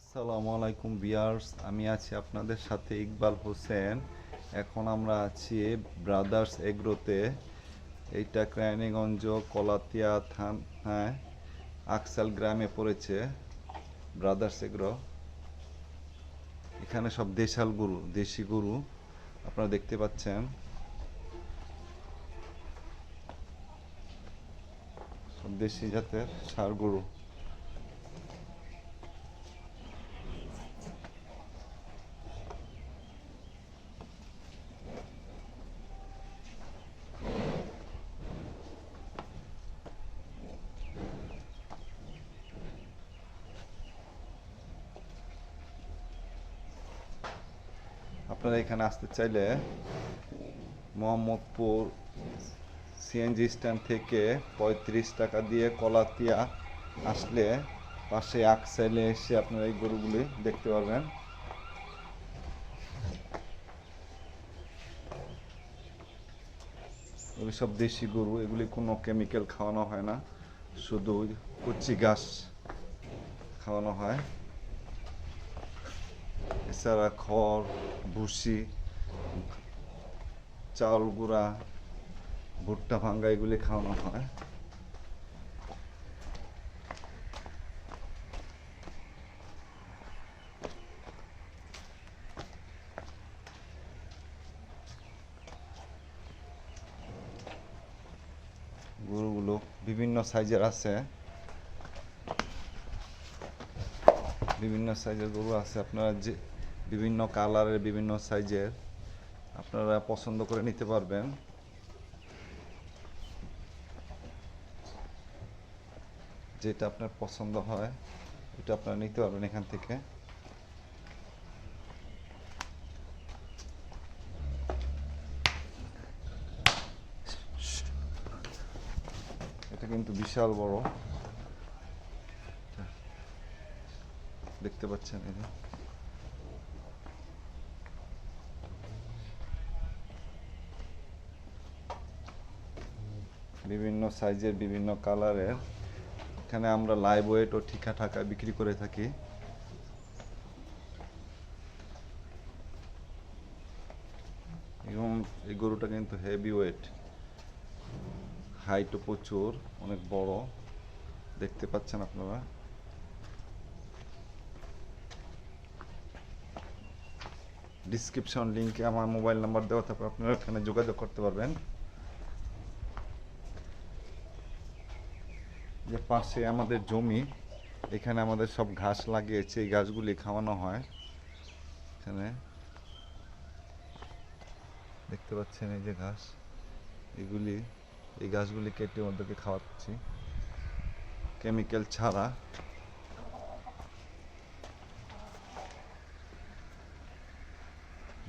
আসসালামু আলাইকুম বিয়ার্স আমি আছি আপনাদের সাথে ইকবাল হোসেন। এখন আমরা আছি ব্রাদার্স এগ্রোতে। এইটা ক্রাইনিগঞ্জ কলাতিয়া থানায় আকসাল গ্রামে পড়েছে ব্রাদার্স এগ্রো। এখানে সব দেশাল গরু, দেশি গরু, আপনারা দেখতে পাচ্ছেন। সব দেশি জাতের ষাড় গরু। আপনারা এখানে আসতে চাইলে মোহাম্মদপুর সিএনজি স্ট্যান্ড থেকে পঁয়ত্রিশ টাকা দিয়ে কলাতিয়া আসলে পাশে আকসাইলে এসে আপনারা এই গরুগুলি দেখতে পারবেন। এগুলি সব দেশি গরু, এগুলি কোনো কেমিক্যাল খাওয়ানো হয় না, শুধু কচি ঘাস খাওয়ানো হয়। এছাড়া খড় ভুসি, চাউল গুঁড়া, ভুট্টা ভাঙ্গা, এগুলি খাওয়ানো হয়। গরুগুলো বিভিন্ন সাইজের আছে। বিভিন্ন সাইজের গরু আছে। আপনারা যে বিভিন্ন কালারের, বিভিন্ন সাইজের। আপনারা পছন্দ করে নিতে পারবেন। যেটা আপনার পছন্দ হয়, এটা আপনারা নিতে পারবেন এখান থেকে। এটা কিন্তু বিশাল বড়। দেখতে পাচ্ছেন এই বিভিন্ন সাইজের, বিভিন্ন কালারের। এখানে আমরা লাইভ ওয়েট ও ঠিকা ঠাকা বিক্রি করে থাকি। এবং এই গরুটা কিন্তু হেভি ওয়েট হাইটও প্রচুর, অনেক বড়। দেখতে পাচ্ছেন আপনারা? ডিসক্রিপশন লিঙ্কে আমার মোবাইল নাম্বার দেওয়া থাকবে, আপনারা এখানে যোগাযোগ করতে পারবেন। যে পাশে আমাদের জমি, এখানে আমাদের সব ঘাস লাগিয়েছে, এই ঘাসগুলি খাওয়ানো হয়। এখানে দেখতে পাচ্ছেন এই যে ঘাস, এগুলি, এই ঘাসগুলি কেটে ওদেরকে খাওয়াচ্ছি। কেমিক্যাল ছাড়া।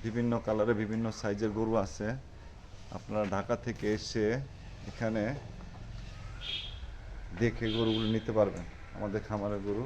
বিভিন্ন কালারে বিভিন্ন সাইজের গরু আছে। আপনারা ঢাকা থেকে এসে এখানে দেখে গরুগুলো নিতে পারবেন। আমাদের খামারের গরু।